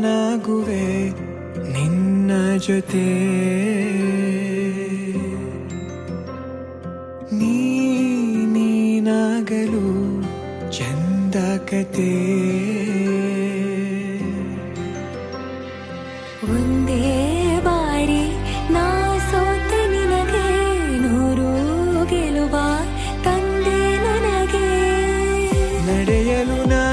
ನಾನಾಗುವೆ ನಿನ್ನ ಜೊತೆ. ನೀ ನೀನಾಗಲು ಚಂದ ಕತೆ ಒಂದೇ ಬಾರಿ ನಾ ಸೋತ ನಿನಗೆ ನೂರು ಗೆಲುವ ತಂದೆ ನನಗೆ. ನಡೆಯಲು ನಾನೀಗ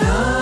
ನಾ